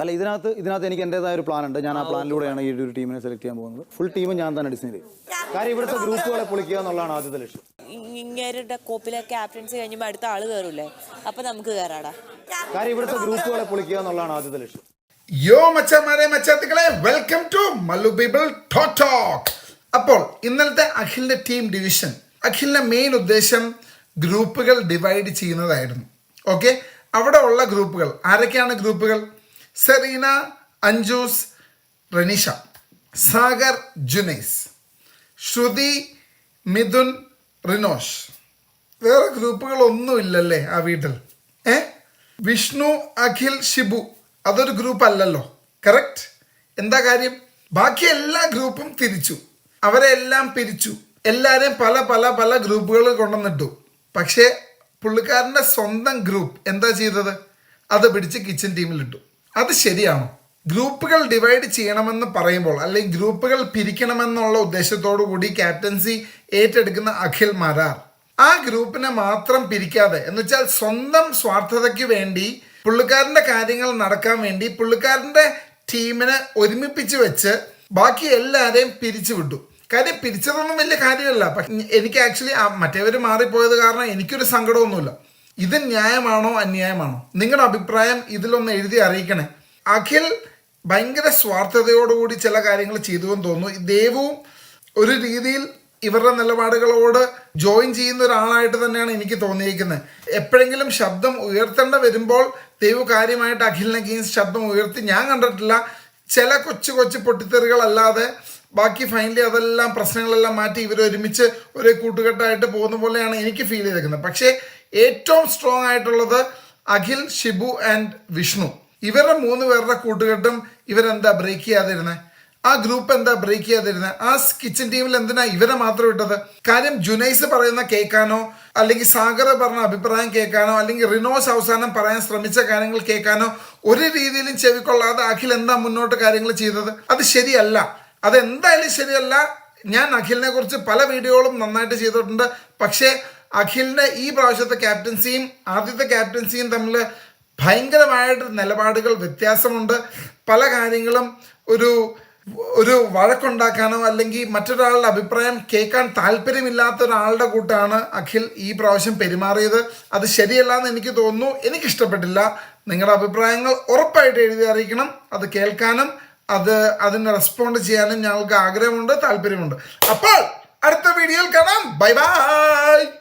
അല്ല ഇതിനകത്ത് ഇതിനകത്ത് എനിക്ക് എന്റെതായ ഒരു പ്ലാൻ ഉണ്ട്. ഞാൻ ആ പ്ലാനിലൂടെയാണ് ഈ ഒരു ടീമിനെ സെലക്ട് ചെയ്യാൻ പോകുന്നത്. ഫുൾ ടീമും ഞാൻ തന്നെ ഡിസൈൻ ചെയ്യും. കാര്യം ഇവിടുത്തെ ഗ്രൂപ്പുകളെ പൊളിക്കുക എന്നുള്ളതാണ് ആദ്യത്തെ ലക്ഷ്യം. ഇങ്ങേരുടെ കോപ്പിലെ ക്യാപ്റ്റൻസി കഴിയുമ്പോൾ അടുത്ത ആൾ കയറൂലേ അപ്പൊ നമുക്ക് കയറാടാ കാര്യം ഇവിടുത്തെ ഗ്രൂപ്പുകളെ പൊളിക്കുക എന്നുള്ളതാണ് ആദ്യത്തെ ലക്ഷ്യം. യോ മച്ചന്മാരെ മച്ചാത്തുക്കളെ welcome to Mallu people talk അപ്പോൾ ഇന്നലത്തെ അഖിലിന്റെ ടീം ഡിവിഷൻ അഖിലിന്റെ മെയിൻ ഉദ്ദേശം ഗ്രൂപ്പുകൾ ഡിവൈഡ് ചെയ്യുന്നതായിരുന്നു. ഓക്കെ അവിടെ ഉള്ള ഗ്രൂപ്പുകൾ ആരൊക്കെയാണ് ഗ്രൂപ്പുകൾ സെറീന അഞ്ജൂസ് റനിഷ. സാഗർ ജുനൈസ്. ശ്രുതി മിഥുൻ റിനോഷ്. വേറെ ഗ്രൂപ്പുകളൊന്നും ഇല്ലല്ലേ ആ വീട്ടിൽ? ഏ? വിഷ്ണു അഖിൽ ഷിബു. അതൊരു ഗ്രൂപ്പ് അല്ലല്ലോ കറക്റ്റ്? എന്താ കാര്യം? ബാക്കി എല്ലാ ഗ്രൂപ്പും തിരിച്ചു. അവരെ എല്ലാം പിരിച്ചു. എല്ലാവരെയും പല പല പല ഗ്രൂപ്പുകൾ കൊണ്ടുവന്നിട്ടു. പക്ഷേ പുള്ളിക്കാരന്റെ സ്വന്തം ഗ്രൂപ്പ് എന്താ ചെയ്തത്? അത് പിടിച്ച് കിച്ചൺ ടീമിലിട്ടു. അത് ശരിയാണ്. ഗ്രൂപ്പുകൾ ഡിവൈഡ് ചെയ്യണമെന്ന് പറയുമ്പോൾ അല്ലെങ്കിൽ ഗ്രൂപ്പുകൾ പിരിക്കണമെന്നുള്ള ഉദ്ദേശത്തോടു കൂടി ക്യാപ്റ്റൻസി ഏറ്റെടുക്കുന്ന അഖിൽ മാരാർ. ആ ഗ്രൂപ്പിനെ മാത്രം പിരിക്കാതെ എന്ന് വെച്ചാൽ സ്വന്തം സ്വാർത്ഥതയ്ക്ക് വേണ്ടി പുള്ളിക്കാരന്റെ കാര്യങ്ങൾ നടക്കാൻ വേണ്ടി പുള്ളിക്കാരന്റെ ടീമിനെ ഒരുമിപ്പിച്ച് വെച്ച് ബാക്കി എല്ലാവരെയും പിരിച്ചു വിട്ടു. കാര്യം പിരിച്ചതൊന്നും വലിയ കാര്യമല്ല. എനിക്ക് ആക്ച്വലി മറ്റേവർ മാറിപ്പോയത് കാരണം എനിക്കൊരു സങ്കടമൊന്നുമില്ല. ഇത് ന്യായമാണോ അന്യായമാണോ? നിങ്ങളുടെ അഭിപ്രായം ഇതിലൊന്ന് എഴുതി അറിയിക്കണേ. അഖിൽ ഭയങ്കര സ്വാർത്ഥതയോടുകൂടി ചില കാര്യങ്ങൾ ചെയ്തു എന്ന് തോന്നുന്നു ദേവവും ഒരു രീതിയിൽ ഇവരുടെ നിലപാടുകളോട് ജോയിൻ ചെയ്യുന്ന ഒരാളായിട്ട് തന്നെയാണ് എനിക്ക് തോന്നിയിരിക്കുന്നത്. എപ്പോഴെങ്കിലും ശബ്ദം ഉയർത്തേണ്ട വരുമ്പോൾ ദേവ് കാര്യമായിട്ട് അഖിലിനെ ഗെയിംസ് ശബ്ദം ഉയർത്തി. ഞാൻ കണ്ടിട്ടില്ല. ചില കൊച്ചു കൊച്ചു പൊട്ടിത്തെറികളല്ലാതെ ബാക്കി ഫൈനലി അതെല്ലാം പ്രശ്നങ്ങളെല്ലാം മാറ്റി ഇവർ ഒരുമിച്ച് ഒരേ കൂട്ടുകെട്ടായിട്ട് പോകുന്ന പോലെയാണ് എനിക്ക് ഫീൽ ചെയ്തേക്കുന്നത് പക്ഷേ ഏറ്റവും സ്ട്രോങ് ആയിട്ടുള്ളത് അഖിൽ ഷിബു ആൻഡ് വിഷ്ണു. ഇവരുടെ മൂന്ന് പേരുടെ കൂട്ടുകെട്ടും ഇവരെന്താ ബ്രേക്ക് ചെയ്യാതിരുന്നത് ആ ഗ്രൂപ്പ് എന്താ ബ്രേക്ക് ചെയ്യാതിരുന്നത് ആ കിച്ചൺ ടീമിൽ എന്തിനാ ഇവരെ മാത്രം ഇട്ടത്? കാര്യം ജുനൈസ് പറയുന്ന കേൾക്കാനോ അല്ലെങ്കിൽ സാഗർ പറഞ്ഞ അഭിപ്രായം കേൾക്കാനോ അല്ലെങ്കിൽ റിനോസ് അവസാനം പറയാൻ ശ്രമിച്ച കാര്യങ്ങൾ കേൾക്കാനോ ഒരു രീതിയിലും ചെവിക്കൊള്ളാതെ അഖിൽ എന്താ മുന്നോട്ട് കാര്യങ്ങൾ ചെയ്തത്? അത് ശരിയല്ല. അതെന്തായാലും ശരിയല്ല. ഞാൻ അഖിലിനെ കുറിച്ച് പല വീഡിയോകളും നന്നായിട്ട് ചെയ്തിട്ടുണ്ട്. പക്ഷേ അഖിലിന്റെ ഈ പ്രാവശ്യത്തെ ക്യാപ്റ്റൻസിയും ആദ്യത്തെ ക്യാപ്റ്റൻസിയും തമ്മിൽ ഭയങ്കരമായിട്ട് നിലപാടുകൾ വ്യത്യാസമുണ്ട്. പല കാര്യങ്ങളും ഒരു ഒരു വഴക്കുണ്ടാക്കാനോ അല്ലെങ്കിൽ മറ്റൊരാളുടെ അഭിപ്രായം കേൾക്കാൻ താല്പര്യമില്ലാത്ത ഒരാളുടെ കൂട്ടാണ് അഖിൽ ഈ പ്രാവശ്യം പെരുമാറിയത്. അത് ശരിയല്ല എന്ന് എനിക്ക് തോന്നുന്നു. എനിക്കിഷ്ടപ്പെട്ടില്ല നിങ്ങളുടെ അഭിപ്രായങ്ങൾ ഉറപ്പായിട്ട് എഴുതി അറിയിക്കണം. അത് കേൾക്കാനും അത് അതിന് റെസ്പോണ്ട് ചെയ്യാനും ഞങ്ങൾക്ക് ആഗ്രഹമുണ്ട് താല്പര്യമുണ്ട്. അപ്പോൾ അടുത്ത വീഡിയോയിൽ കാണാം. Bye bye